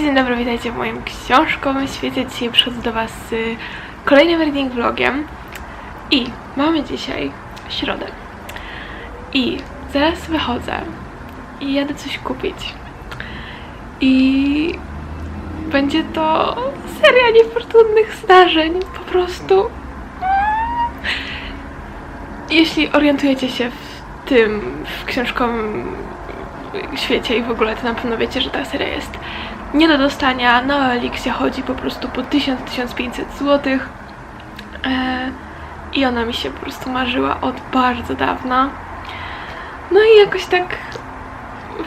Cześć, dzień dobry, witajcie w moim książkowym świecie. Dzisiaj przychodzę do Was z kolejnym reading vlogiem. I mamy dzisiaj środę. I zaraz wychodzę i jadę coś kupić. I będzie to seria niefortunnych zdarzeń. Po prostu. Jeśli orientujecie się w tym, w książkowym świecie i w ogóle, to na pewno wiecie, że ta seria jest nie do dostania. Na Elixie chodzi po prostu po 1000-1500 zł. E, I ona mi się po prostu marzyła od bardzo dawna. No i jakoś tak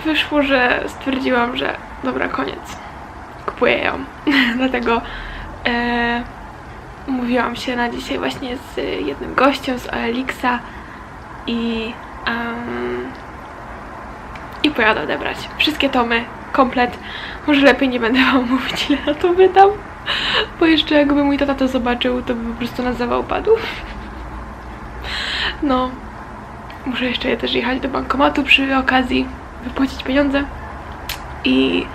wyszło, że stwierdziłam, że dobra, koniec. Kupuję ją. Dlatego e, umówiłam się na dzisiaj właśnie z jednym gościem z Elixa i em, i pojadę odebrać wszystkie tomy, komplet. Może lepiej nie będę wam mówić, ile na to wydam, bo jeszcze jakby mój tata to zobaczył, to by po prostu na zawał padł. No, muszę jeszcze je też jechać do bankomatu przy okazji, wypłacić pieniądze i...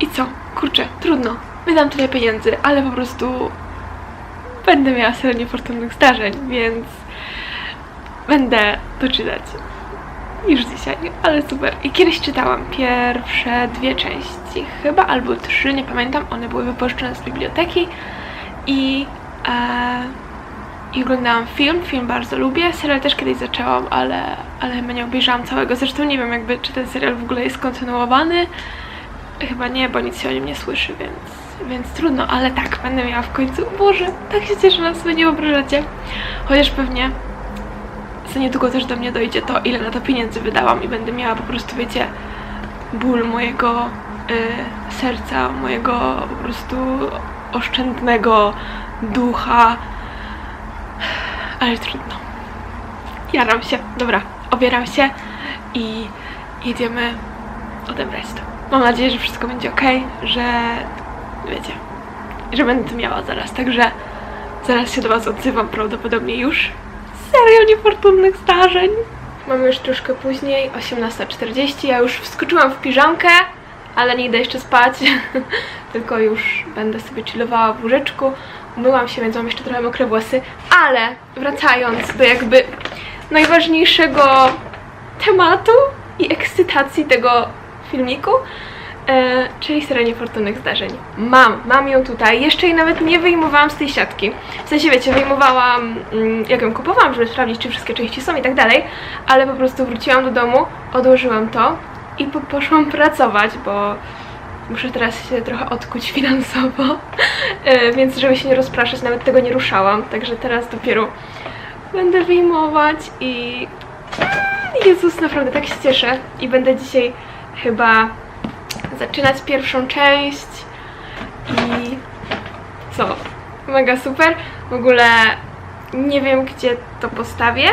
I co? Kurczę, trudno. Wydam tyle pieniędzy, ale po prostu będę miała serię niefortunnych zdarzeń, więc będę to czytać już dzisiaj, ale super. I kiedyś czytałam pierwsze dwie części, chyba albo trzy, nie pamiętam. One były wypożyczone z biblioteki i, e, i oglądałam film. Film bardzo lubię. Serial też kiedyś zaczęłam, ale, ale chyba nie obejrzałam całego. Zresztą nie wiem, jakby czy ten serial w ogóle jest kontynuowany. Chyba nie, bo nic się o nim nie słyszy, więc, więc trudno, ale tak, będę miała w końcu. Boże, tak się cieszę, że sobie nie wyobrażacie. Chociaż pewnie za niedługo też do mnie dojdzie to, ile na to pieniędzy wydałam i będę miała po prostu, wiecie, ból mojego y, serca, mojego po prostu oszczędnego ducha. Ale trudno. Jaram się. Dobra, obieram się i jedziemy odebrać to. Mam nadzieję, że wszystko będzie ok, że wiecie, że będę to miała zaraz, także zaraz się do Was odzywam prawdopodobnie już serial niefortunnych zdarzeń. Mamy już troszkę później, 18.40. Ja już wskoczyłam w piżamkę, ale nie idę jeszcze spać, tylko już będę sobie chillowała w łóżeczku. Umyłam się, więc mam jeszcze trochę mokre włosy, ale wracając do jakby najważniejszego tematu i ekscytacji tego filmiku, E, czyli seria niefortunnych zdarzeń. Mam, mam ją tutaj. Jeszcze jej nawet nie wyjmowałam z tej siatki. W sensie, wiecie, wyjmowałam, mm, jak ją kupowałam, żeby sprawdzić, czy wszystkie części są i tak dalej, ale po prostu wróciłam do domu, odłożyłam to i po poszłam pracować, bo muszę teraz się trochę odkuć finansowo, e, więc żeby się nie rozpraszać, nawet tego nie ruszałam, także teraz dopiero będę wyjmować i... Jezus, naprawdę tak się cieszę i będę dzisiaj chyba zaczynać pierwszą część i co? Mega super. W ogóle nie wiem, gdzie to postawię,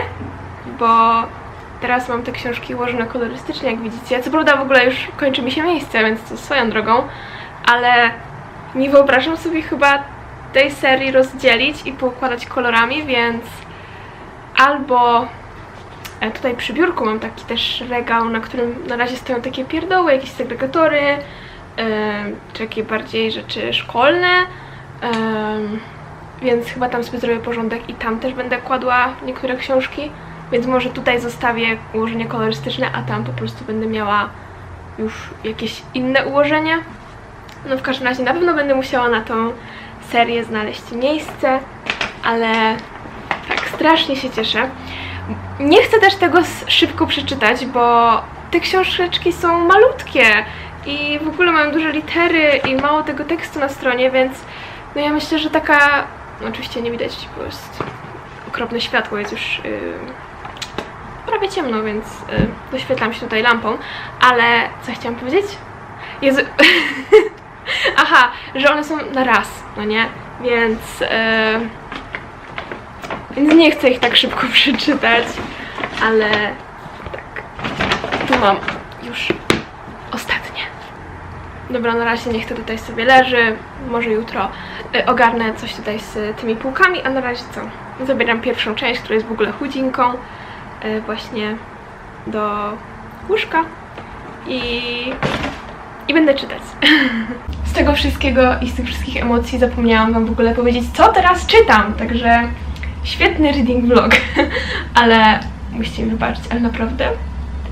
bo teraz mam te książki ułożone kolorystycznie, jak widzicie. Co prawda w ogóle już kończy mi się miejsce, więc to swoją drogą, ale nie wyobrażam sobie chyba tej serii rozdzielić i poukładać kolorami, więc albo Tutaj przy biurku mam taki też regał, na którym na razie stoją takie pierdoły, jakieś segregatory, e, czy jakieś bardziej rzeczy szkolne, e, więc chyba tam sobie zrobię porządek i tam też będę kładła niektóre książki, więc może tutaj zostawię ułożenie kolorystyczne, a tam po prostu będę miała już jakieś inne ułożenie. No w każdym razie na pewno będę musiała na tą serię znaleźć miejsce, ale tak, strasznie się cieszę. Nie chcę też tego szybko przeczytać, bo te książeczki są malutkie i w ogóle mają duże litery i mało tego tekstu na stronie, więc no ja myślę, że taka... Oczywiście nie widać, bo jest okropne światło, jest już yy, prawie ciemno, więc yy, doświetlam się tutaj lampą, ale co chciałam powiedzieć? Jezu... Aha, że one są na raz, no nie? Więc... Yy, więc nie chcę ich tak szybko przeczytać, ale tak. Tu mam już ostatnie. Dobra, na razie niech to tutaj sobie leży. Może jutro y, ogarnę coś tutaj z tymi półkami, a na razie co? Zabieram pierwszą część, która jest w ogóle chudzinką, y, właśnie do łóżka i, i będę czytać. z tego wszystkiego i z tych wszystkich emocji zapomniałam Wam w ogóle powiedzieć, co teraz czytam, także świetny reading vlog, ale musicie mi wybaczyć, ale naprawdę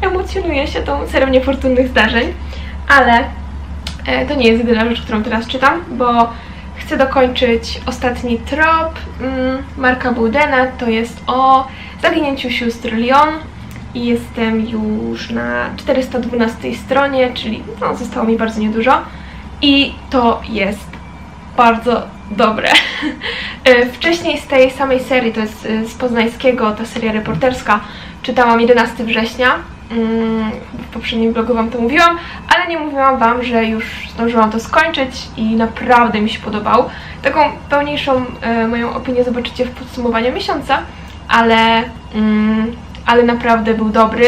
emocjonuję się tą serią niefortunnych zdarzeń, ale e, to nie jest jedyna rzecz, którą teraz czytam, bo chcę dokończyć ostatni trop mm, Marka Budena, to jest o zaginięciu sióstr Lyon i jestem już na 412 stronie, czyli no, zostało mi bardzo niedużo. I to jest bardzo dobre. E, Wcześniej z tej samej serii, to jest e, z poznańskiego, ta seria reporterska, czytałam 11 września. Mm, W poprzednim vlogu Wam to mówiłam, ale nie mówiłam Wam, że już zdążyłam to skończyć i naprawdę mi się podobał. Taką pełniejszą e, moją opinię zobaczycie w podsumowaniu miesiąca, ale, mm, ale naprawdę był dobry,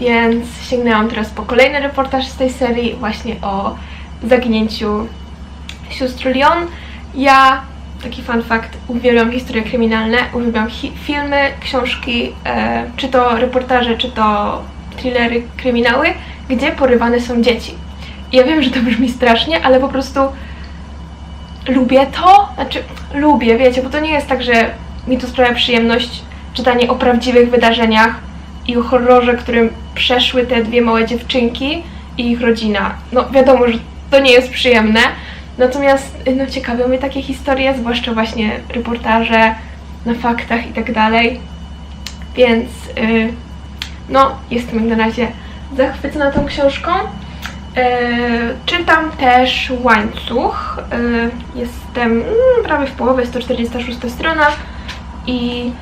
więc sięgnęłam teraz po kolejny reportaż z tej serii właśnie o zaginięciu sióstr Lyon. Ja, taki fun fact, uwielbiam historie kryminalne, uwielbiam filmy, książki, e, czy to reportaże, czy to thrillery, kryminały, gdzie porywane są dzieci. I ja wiem, że to brzmi strasznie, ale po prostu lubię to, znaczy lubię, wiecie, bo to nie jest tak, że mi to sprawia przyjemność czytanie o prawdziwych wydarzeniach i o horrorze, którym przeszły te dwie małe dziewczynki i ich rodzina. No wiadomo, że to nie jest przyjemne, natomiast no ciekawe mnie takie historie, zwłaszcza właśnie reportaże na faktach i tak dalej. Więc y, no, jestem jak na razie zachwycona tą książką. E, czytam też Łańcuch. E, jestem mm, prawie w połowie, 146 strona. I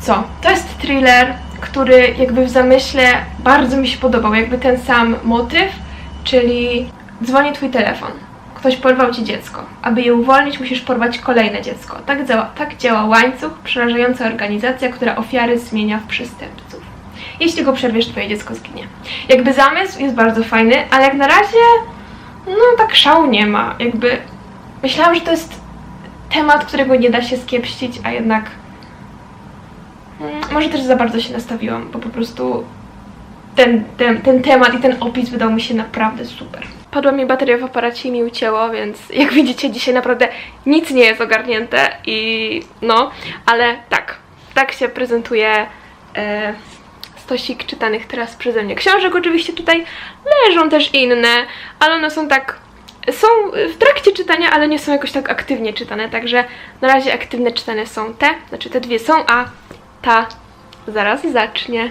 co? To jest thriller, który jakby w zamyśle bardzo mi się podobał. Jakby ten sam motyw, czyli dzwoni twój telefon. Ktoś porwał ci dziecko. Aby je uwolnić, musisz porwać kolejne dziecko. Tak działa, tak działa łańcuch, przerażająca organizacja, która ofiary zmienia w przestępców. Jeśli go przerwiesz, twoje dziecko zginie. Jakby zamysł jest bardzo fajny, ale jak na razie, no tak szału nie ma. Jakby myślałam, że to jest temat, którego nie da się skiepścić, a jednak mm, może też za bardzo się nastawiłam, bo po prostu ten, ten, ten temat i ten opis wydał mi się naprawdę super. Padła mi bateria w aparacie i mi ucięło, więc jak widzicie dzisiaj naprawdę nic nie jest ogarnięte i no, ale tak, tak się prezentuje e, stosik czytanych teraz przeze mnie książek. Oczywiście tutaj leżą też inne, ale one są tak, są w trakcie czytania, ale nie są jakoś tak aktywnie czytane, także na razie aktywne czytane są te, znaczy te dwie są, a ta zaraz zacznie.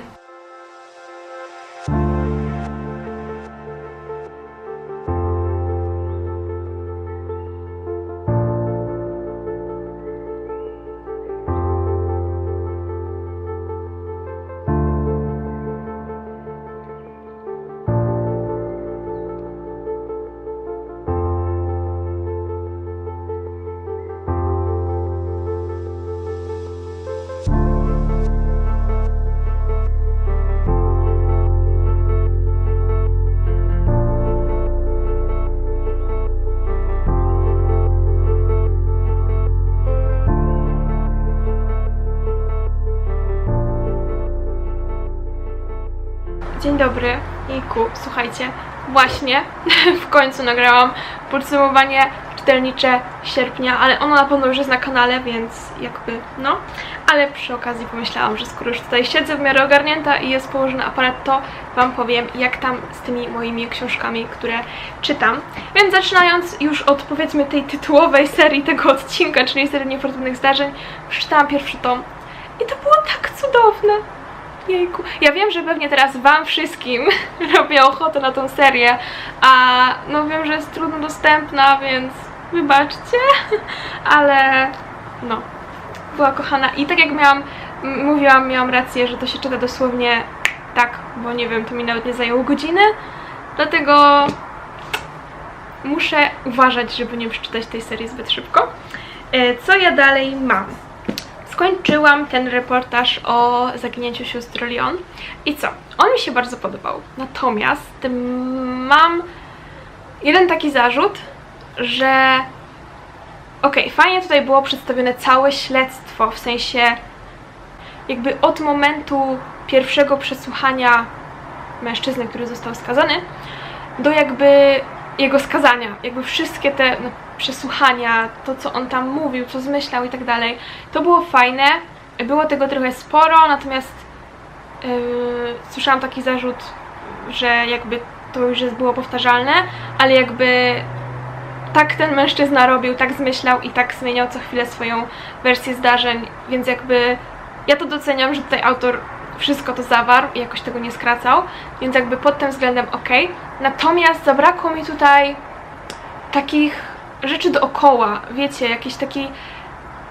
Dzień dobry, Jejku, słuchajcie, właśnie w końcu nagrałam podsumowanie czytelnicze sierpnia, ale ono na pewno już jest na kanale, więc jakby no. Ale przy okazji pomyślałam, że skoro już tutaj siedzę w miarę ogarnięta i jest położony aparat, to Wam powiem, jak tam z tymi moimi książkami, które czytam. Więc zaczynając już od powiedzmy tej tytułowej serii tego odcinka, czyli serii niefortunnych zdarzeń, przeczytałam pierwszy tom i to było tak cudowne. Jejku. Ja wiem, że pewnie teraz Wam wszystkim robię ochotę na tą serię, a no wiem, że jest trudno dostępna, więc wybaczcie, ale no, była kochana. I tak jak miałam, mówiłam, miałam rację, że to się czyta dosłownie tak, bo nie wiem, to mi nawet nie zajęło godziny, dlatego muszę uważać, żeby nie przeczytać tej serii zbyt szybko. E, Co ja dalej mam? Skończyłam ten reportaż o zaginięciu sióstr Lyon. I co? On mi się bardzo podobał. Natomiast mam jeden taki zarzut, że okej, fajnie tutaj było przedstawione całe śledztwo, w sensie jakby od momentu pierwszego przesłuchania mężczyzny, który został skazany, do jakby jego skazania, jakby wszystkie te no, przesłuchania, to co on tam mówił, co zmyślał i tak dalej, to było fajne, było tego trochę sporo, natomiast yy, słyszałam taki zarzut, że jakby to już jest było powtarzalne, ale jakby tak ten mężczyzna robił, tak zmyślał i tak zmieniał co chwilę swoją wersję zdarzeń, więc jakby ja to doceniam, że tutaj autor wszystko to zawarł i jakoś tego nie skracał, więc jakby pod tym względem ok. Natomiast zabrakło mi tutaj takich rzeczy dookoła, wiecie, jakiś taki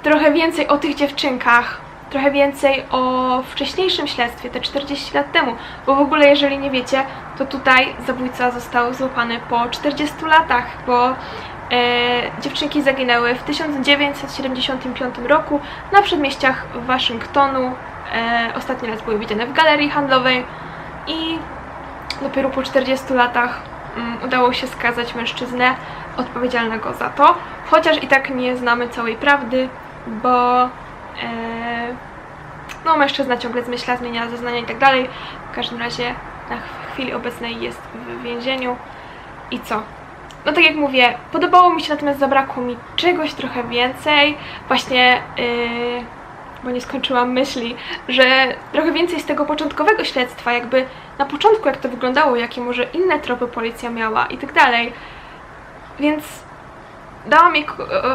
trochę więcej o tych dziewczynkach, trochę więcej o wcześniejszym śledztwie, te 40 lat temu, bo w ogóle jeżeli nie wiecie, to tutaj zabójca został złapany po 40 latach, bo e, dziewczynki zaginęły w 1975 roku na przedmieściach Waszyngtonu. E, ostatni raz były widziane w galerii handlowej i dopiero po 40 latach mm, udało się skazać mężczyznę odpowiedzialnego za to, chociaż i tak nie znamy całej prawdy, bo e, no, mężczyzna ciągle zmyśla, zmienia zeznania i tak dalej. W każdym razie na ch- chwili obecnej jest w więzieniu. I co? No tak jak mówię, podobało mi się, natomiast zabrakło mi czegoś trochę więcej. Właśnie, yy, bo nie skończyłam myśli, że trochę więcej z tego początkowego śledztwa, jakby na początku jak to wyglądało, jakie może inne tropy policja miała i tak dalej. Więc dałam jej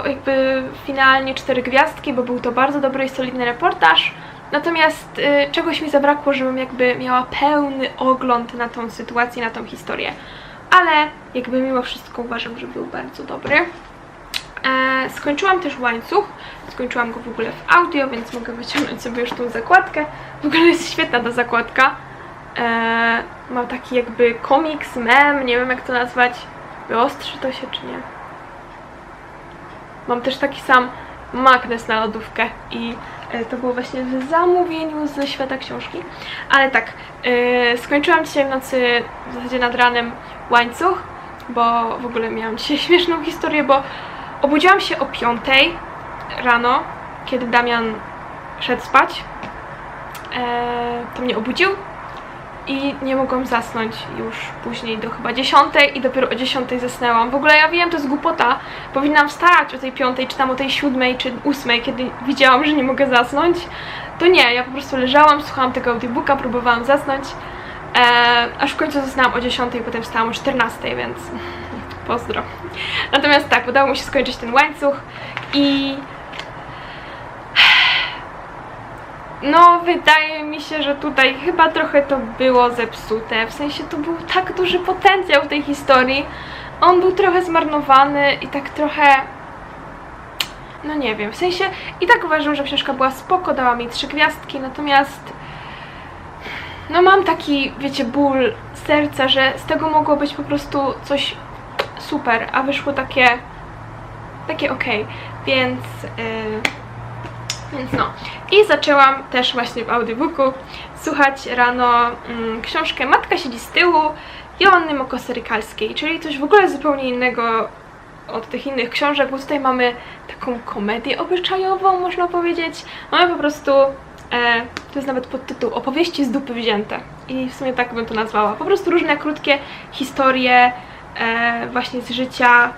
jakby finalnie cztery gwiazdki, bo był to bardzo dobry i solidny reportaż. Natomiast y, czegoś mi zabrakło, żebym jakby miała pełny ogląd na tą sytuację, na tą historię. Ale jakby mimo wszystko uważam, że był bardzo dobry. E, skończyłam też łańcuch. Skończyłam go w ogóle w audio, więc mogę wyciągnąć sobie już tą zakładkę. W ogóle jest świetna ta zakładka. E, ma taki jakby komiks, mem, nie wiem jak to nazwać. Wyostrzy to się czy nie? Mam też taki sam magnes na lodówkę i e, to było właśnie w zamówieniu ze świata książki. Ale tak, e, skończyłam dzisiaj w nocy, w zasadzie nad ranem łańcuch, bo w ogóle miałam dzisiaj śmieszną historię, bo obudziłam się o 5 rano, kiedy Damian szedł spać. E, to mnie obudził i nie mogłam zasnąć już później do chyba 10 i dopiero o 10 zasnęłam. W ogóle ja wiem, to jest głupota. Powinnam wstać o tej 5 czy tam o tej 7 czy 8, kiedy widziałam, że nie mogę zasnąć. To nie, ja po prostu leżałam, słuchałam tego audiobooka, próbowałam zasnąć. E, aż w końcu zasnęłam o 10 i potem wstałam o 14, więc pozdro. Natomiast tak, udało mi się skończyć ten łańcuch i No, wydaje mi się, że tutaj chyba trochę to było zepsute. W sensie to był tak duży potencjał w tej historii. On był trochę zmarnowany i tak trochę. No nie wiem, w sensie i tak uważam, że książka była spoko, dała mi trzy gwiazdki, natomiast no mam taki, wiecie, ból serca, że z tego mogło być po prostu coś super, a wyszło takie takie okej, więc yy, więc no. I zaczęłam też właśnie w audiobooku słuchać rano mm, książkę Matka siedzi z tyłu Joanny Mokoserykalskiej, czyli coś w ogóle zupełnie innego od tych innych książek, bo tutaj mamy taką komedię obyczajową, można powiedzieć. Mamy po prostu, e, to jest nawet podtytuł, opowieści z dupy wzięte. I w sumie tak bym to nazwała. Po prostu różne krótkie historie właśnie z życia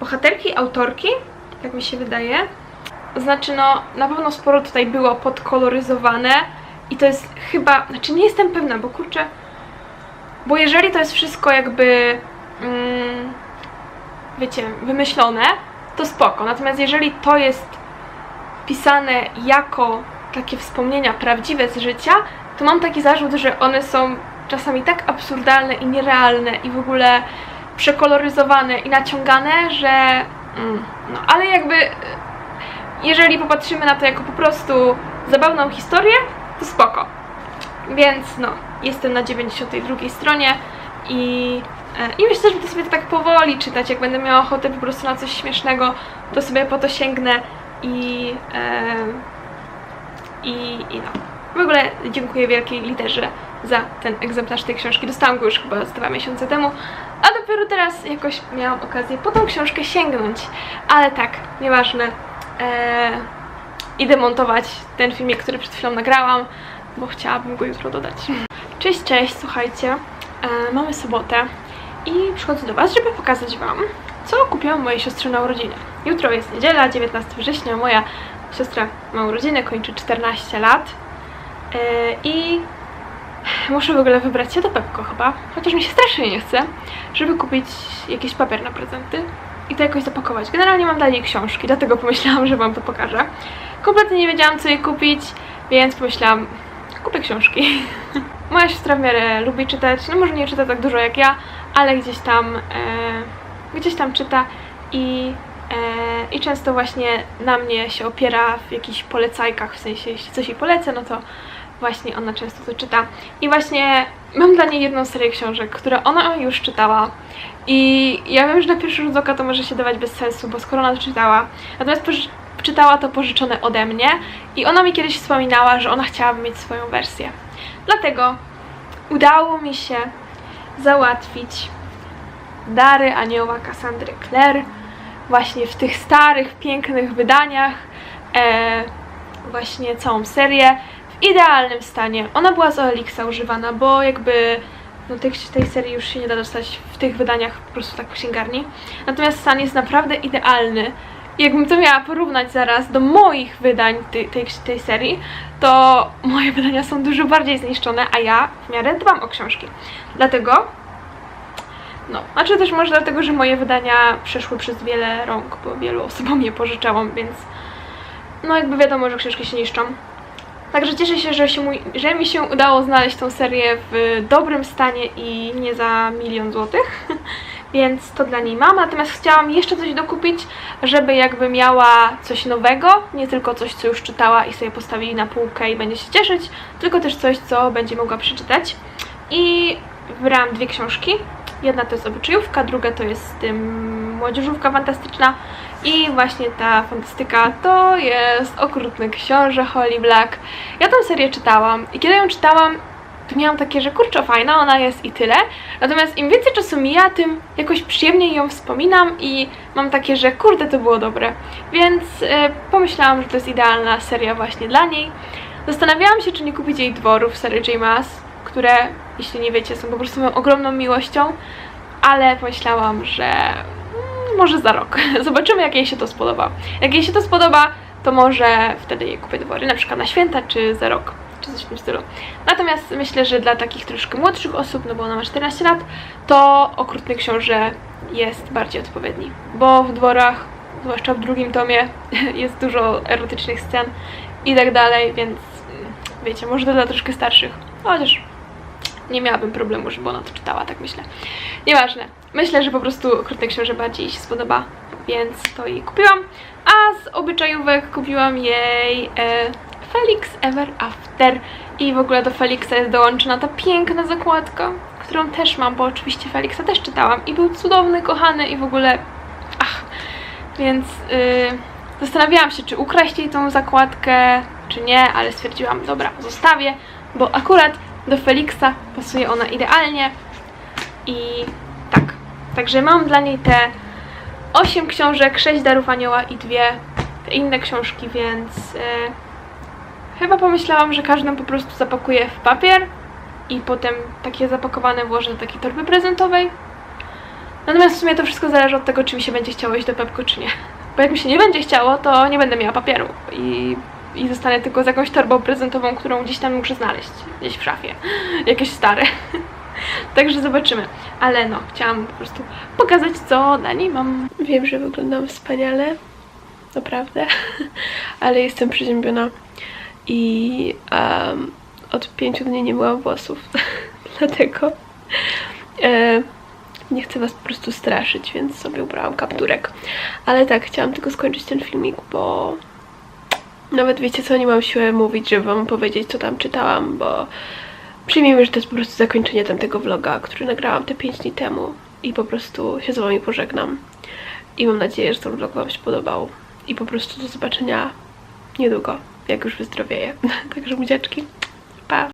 bohaterki, autorki, jak mi się wydaje. Znaczy, no, na pewno sporo tutaj było podkoloryzowane i to jest chyba, znaczy nie jestem pewna, bo kurczę, bo jeżeli to jest wszystko jakby, mm, wiecie, wymyślone, to spoko. Natomiast jeżeli to jest pisane jako takie wspomnienia prawdziwe z życia, to mam taki zarzut, że one są czasami tak absurdalne i nierealne i w ogóle przekoloryzowane i naciągane, że mm, no, ale jakby jeżeli popatrzymy na to jako po prostu zabawną historię, to spoko. Więc no, jestem na 92 stronie i, e, i myślę, że będę sobie to tak powoli czytać. Jak będę miała ochotę po prostu na coś śmiesznego, to sobie po to sięgnę i, e, i, i no. W ogóle dziękuję wielkiej literze za ten egzemplarz tej książki. Dostałam go już chyba z dwa miesiące temu, a dopiero teraz jakoś miałam okazję po tą książkę sięgnąć. Ale tak, nieważne. Eee, idę montować ten filmik, który przed chwilą nagrałam, bo chciałabym go jutro dodać. Cześć, cześć, słuchajcie. E, mamy sobotę i przychodzę do Was, żeby pokazać Wam, co kupiłam mojej siostrze na urodziny. Jutro jest niedziela, 19 września, moja siostra ma urodziny, kończy 14 lat yy, i muszę w ogóle wybrać się do Pepko chyba, chociaż mi się strasznie nie chce, żeby kupić jakiś papier na prezenty i to jakoś zapakować. Generalnie mam dla niej książki, dlatego pomyślałam, że Wam to pokażę. Kompletnie nie wiedziałam, co jej kupić, więc pomyślałam, kupię książki. Moja siostra w miarę lubi czytać, no może nie czyta tak dużo jak ja, ale gdzieś tam, e, gdzieś tam czyta i, e, i często właśnie na mnie się opiera w jakichś polecajkach, w sensie jeśli coś jej polecę, no to właśnie ona często to czyta. I właśnie mam dla niej jedną serię książek, które ona już czytała i ja wiem, że na pierwszy rzut oka to może się dawać bez sensu, bo skoro ona to czytała, natomiast czytała to pożyczone ode mnie i ona mi kiedyś wspominała, że ona chciałaby mieć swoją wersję. Dlatego udało mi się załatwić dary anioła Cassandry Clare właśnie w tych starych, pięknych wydaniach, e, właśnie całą serię idealnym stanie. Ona była z Elixa używana, bo jakby no tej, tej serii już się nie da dostać w tych wydaniach po prostu tak w księgarni. Natomiast stan jest naprawdę idealny. Jakbym to miała porównać zaraz do moich wydań tej, tej, tej serii, to moje wydania są dużo bardziej zniszczone, a ja w miarę dbam o książki. Dlatego, no, znaczy też może dlatego, że moje wydania przeszły przez wiele rąk, bo wielu osobom je pożyczałam, więc no jakby wiadomo, że książki się niszczą. Także cieszę się, że, się mój, że mi się udało znaleźć tą serię w dobrym stanie i nie za milion złotych, więc to dla niej mam. Natomiast chciałam jeszcze coś dokupić, żeby jakby miała coś nowego, nie tylko coś, co już czytała i sobie postawili na półkę i będzie się cieszyć, tylko też coś, co będzie mogła przeczytać. I wybrałam dwie książki. Jedna to jest obyczajówka, druga to jest tym młodzieżówka fantastyczna i właśnie ta fantastyka to jest okrutny książę Holly Black. Ja tę serię czytałam i kiedy ją czytałam, to miałam takie, że kurczę, fajna ona jest i tyle. Natomiast im więcej czasu mija, tym jakoś przyjemniej ją wspominam i mam takie, że kurde, to było dobre. Więc e, pomyślałam, że to jest idealna seria właśnie dla niej. Zastanawiałam się, czy nie kupić jej dworów serii J. Które, jeśli nie wiecie, są po prostu moją ogromną miłością, ale pomyślałam, że może za rok. Zobaczymy, jak jej się to spodoba. Jak jej się to spodoba, to może wtedy jej kupię dwory, na przykład na święta, czy za rok, czy coś w tym stylu. Natomiast myślę, że dla takich troszkę młodszych osób, no bo ona ma 14 lat, to Okrutny Książę jest bardziej odpowiedni, bo w dworach, zwłaszcza w drugim tomie, jest dużo erotycznych scen i tak dalej, więc mm, wiecie, może to dla troszkę starszych, chociaż nie miałabym problemu, żeby ona to czytała, tak myślę. Nieważne. Myślę, że po prostu Okrutny Książę bardziej się spodoba, więc to jej kupiłam. A z obyczajówek kupiłam jej e, Felix Ever After. I w ogóle do Felixa jest dołączona ta piękna zakładka, którą też mam, bo oczywiście Felixa też czytałam. I był cudowny, kochany i w ogóle... Ach, więc yy, zastanawiałam się, czy ukraść jej tą zakładkę, czy nie, ale stwierdziłam, dobra, zostawię, bo akurat do Felixa pasuje ona idealnie i. Także mam dla niej te 8 książek, 6 darów anioła i dwie inne książki, więc e, chyba pomyślałam, że każdą po prostu zapakuję w papier i potem takie zapakowane włożę do takiej torby prezentowej. Natomiast w sumie to wszystko zależy od tego, czy mi się będzie chciało iść do Pepko, czy nie. Bo jak mi się nie będzie chciało, to nie będę miała papieru i, i zostanę tylko z jakąś torbą prezentową, którą gdzieś tam muszę znaleźć, gdzieś w szafie. Jakieś stare. Także zobaczymy. Ale no, chciałam po prostu pokazać, co dla niej mam. Wiem, że wyglądam wspaniale. Naprawdę. Ale jestem przeziębiona. I em, od pięciu dni nie myłam włosów. Dlatego e, nie chcę was po prostu straszyć, więc sobie ubrałam kapturek. Ale tak, chciałam tylko skończyć ten filmik, bo nawet wiecie co, nie mam siły mówić, żeby wam powiedzieć, co tam czytałam, bo przyjmijmy, że to jest po prostu zakończenie tamtego vloga, który nagrałam te 5 dni temu i po prostu się z wami pożegnam. I mam nadzieję, że ten vlog wam się podobał. I po prostu do zobaczenia niedługo, jak już wyzdrowieję. Także buziaczki.